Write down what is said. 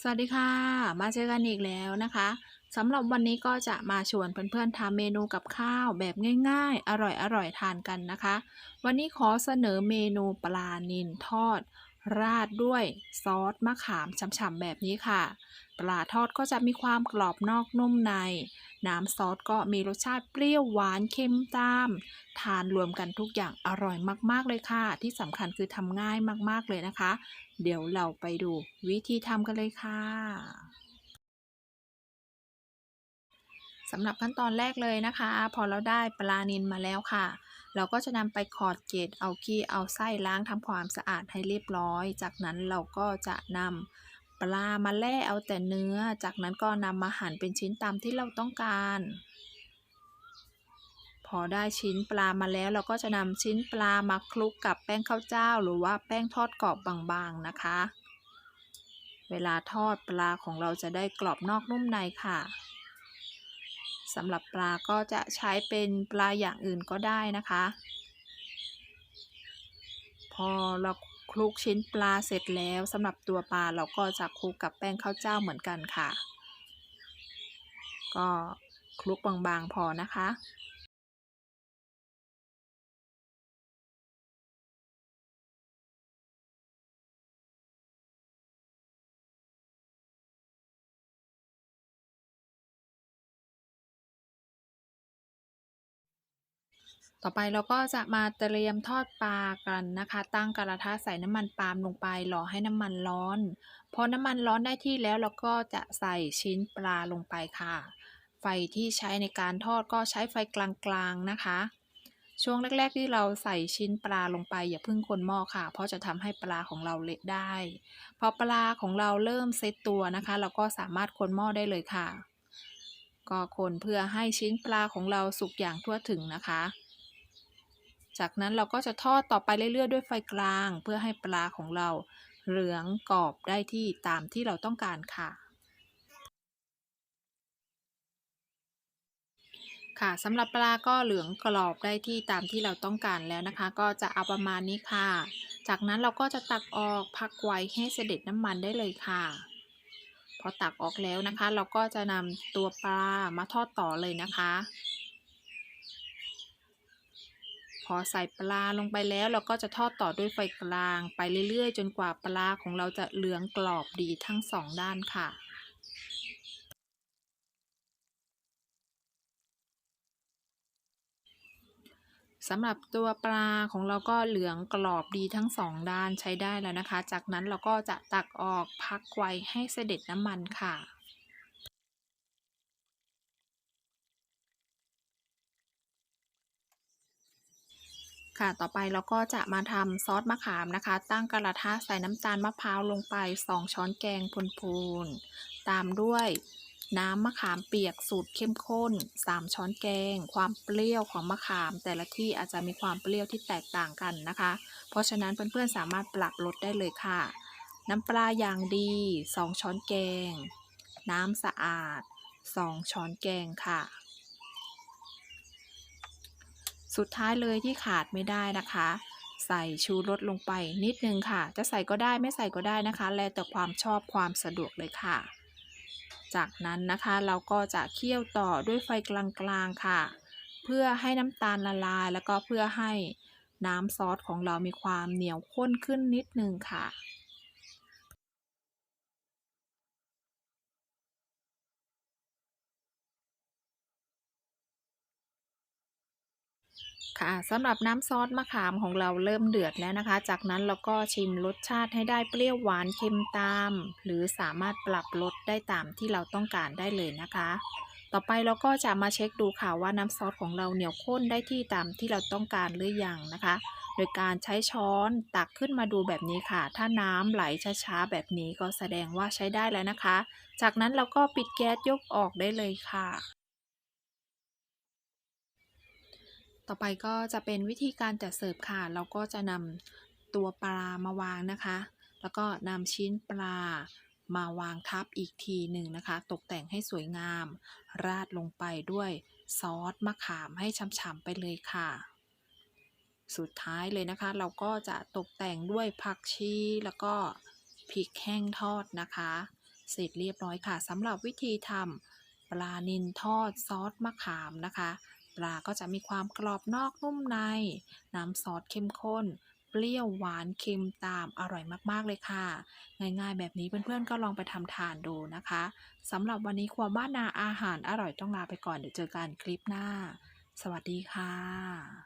สวัสดีค่ะ มาเจอกันอีกแล้วนะคะสำหรับวันนี้ก็จะมาชวนเพื่อนๆทำเมนูกับข้าวแบบง่ายๆ อร่อยๆทานกันนะคะ วันนี้ขอเสนอเมนูปลานิลทอด ราดด้วยซอสมะขามฉ่ำๆแบบนี้ค่ะ ปลาทอดก็จะมีความกรอบนอกนุ่มใน น้ำซอสก็มีรสชาติเปรี้ยวหวานเค็มตาม ทานรวมกันทุกอย่างอร่อยมากๆเลยค่ะ ที่สำคัญคือทำง่ายมากๆเลยนะคะ เดี๋ยวเราไปดูวิธีทำกันเลยค่ะสำหรับขั้นตอนแรกเลยนะคะ พอเราได้ปลานิลมาแล้วค่ะ เราก็จะนำไปขอดเกล็ดเอาขี้เอาไส้ล้างทำความสะอาดให้เรียบร้อย จากนั้นเราก็จะนำปลามาแล่เอาแต่เนื้อ จากนั้นก็นำมาหั่นเป็นชิ้นตามที่เราต้องการ พอได้ชิ้นปลามาแล้วเราก็จะนำชิ้นปลามาคลุกกับแป้งข้าวเจ้า หรือว่าแป้งทอดกรอบบางๆนะคะ เวลาทอดปลาของเราจะได้กรอบนอกนุ่มในค่ะ สำหรับปลาก็จะใช้เป็นปลาอย่างอื่นก็ได้นะคะ พอเราคลุกชิ้นปลาเสร็จแล้วสำหรับตัวปลาเราก็จะคลุกกับแป้งข้าวเจ้าเหมือนกันค่ะ ก็คลุกบางๆพอนะคะ ต่อไปเราก็จะมาเตรียมทอดปลากันนะคะ ตั้งกระทะใส่น้ำมันปาล์มลงไปรอให้น้ำมันร้อน พอน้ำมันร้อนได้ที่แล้วเราก็จะใส่ชิ้นปลาลงไปค่ะ ไฟที่ใช้ในการทอดก็ใช้ไฟกลางๆนะคะ ช่วงแรก ๆ ที่เราใส่ชิ้นปลาลงไป อย่าเพิ่งคนหม้อค่ะ เพราะจะทำให้ปลาของเราเละได้ พอปลาของเราเริ่มเซตตัวนะคะ เราก็สามารถคนหม้อได้เลยค่ะ ก็คนเพื่อให้ชิ้นปลาของเราสุกอย่างทั่วถึงนะคะ จากนั้นเราก็จะทอดต่อไปเรื่อยๆ ด้วยไฟกลาง เพื่อให้ปลาของเราเหลืองกรอบได้ที่ตามที่เราต้องการค่ะ ค่ะสำหรับปลาก็เหลืองกรอบได้ที่ตามที่เราต้องการแล้วนะคะ ก็จะเอาประมาณนี้ค่ะ จากนั้นเราก็จะตักออกพักไว้ให้เสด็จน้ำมันได้เลยค่ะ พอตักออกแล้วนะคะ เราก็จะนำตัวปลามาทอดต่อเลยนะคะ พอใส่ปลาลงไปแล้วเราก็จะทอดต่อด้วยไฟกลางไปเรื่อยๆ จนกว่าปลาของเราจะเหลืองกรอบดีทั้งสองด้านค่ะสำหรับตัวปลาของเราก็เหลืองกรอบดีทั้งสองด้านใช้ได้แล้วนะคะ จากนั้นเราก็จะตักออกพักไว้ให้เสด็จน้ำมันค่ะ ค่ะ ต่อไปเราก็จะมาทำซอสมะขามนะคะ ตั้งกระทะใส่น้ำตาลมะพร้าวลงไป 2 ช้อนแกงพูนๆ ตามด้วยน้ำมะขามเปียกสูตรเข้มข้น 3 ช้อนแกง ความเปรี้ยวของมะขาม แต่ละที่อาจจะมีความเปรี้ยวที่แตกต่างกันนะคะ เพราะฉะนั้นเพื่อนๆสามารถปรับลดได้เลยค่ะ น้ำปลาอย่างดี 2 ช้อนแกง น้ำสะอาด 2 ช้อนแกงค่ะ สุดท้ายเลยที่ขาดไม่ได้นะคะ ใส่ชูรสลงไปนิดนึงค่ะ จะใส่ก็ได้ไม่ใส่ก็ได้นะคะ แล้วแต่ความชอบความสะดวกเลยค่ะ จากนั้นนะคะเราก็จะเคี่ยวต่อด้วยไฟกลางๆค่ะ เพื่อให้น้ำตาลละลาย แล้วก็เพื่อให้น้ำซอสของเรามีความเหนียวข้นขึ้นนิดนึงค่ะ ค่ะสำหรับน้ำซอสมะขามของเราเริ่มเดือดแล้วนะคะ จากนั้นเราก็ชิมรสชาติให้ได้เปรี้ยวหวานเค็มตาม หรือสามารถปรับรสได้ตามที่เราต้องการได้เลยนะคะ ต่อไปเราก็จะมาเช็คดูค่ะว่าน้ำซอสของเราเหนียวข้นได้ที่ตามที่เราต้องการหรือยังนะคะ โดยการใช้ช้อนตักขึ้นมาดูแบบนี้ค่ะ ถ้าน้ำไหลช้าๆแบบนี้ก็แสดงว่าใช้ได้แล้วนะคะ จากนั้นเราก็ปิดแก๊สยกออกได้เลยค่ะ ต่อไปก็จะเป็นวิธีการจัดเสิร์ฟค่ะ เราก็จะนำตัวปลามาวางนะคะ แล้วก็นำชิ้นปลามาวางทับอีกทีหนึ่งนะคะ ตกแต่งให้สวยงาม ราดลงไปด้วยซอสมะขามให้ฉ่ำๆไปเลยค่ะ สุดท้ายเลยนะคะ เราก็จะตกแต่งด้วยผักชีแล้วก็พริกแห้งทอดนะคะ เสร็จเรียบร้อยค่ะสำหรับวิธีทำปลานิลทอดซอสมะขามนะคะ ปลาก็จะมีความกรอบนอกนุ่มใน น้ำซอสเข้มข้น เปรี้ยวหวานเค็มตามอร่อยมากๆเลยค่ะ ง่ายๆ แบบนี้เพื่อนๆก็ลองไปทำทานดูนะคะสำหรับวันนี้ครัวบ้านนาอาหารอร่อยต้องลาไปก่อนเดี๋ยวเจอกันคลิปหน้า สวัสดีค่ะ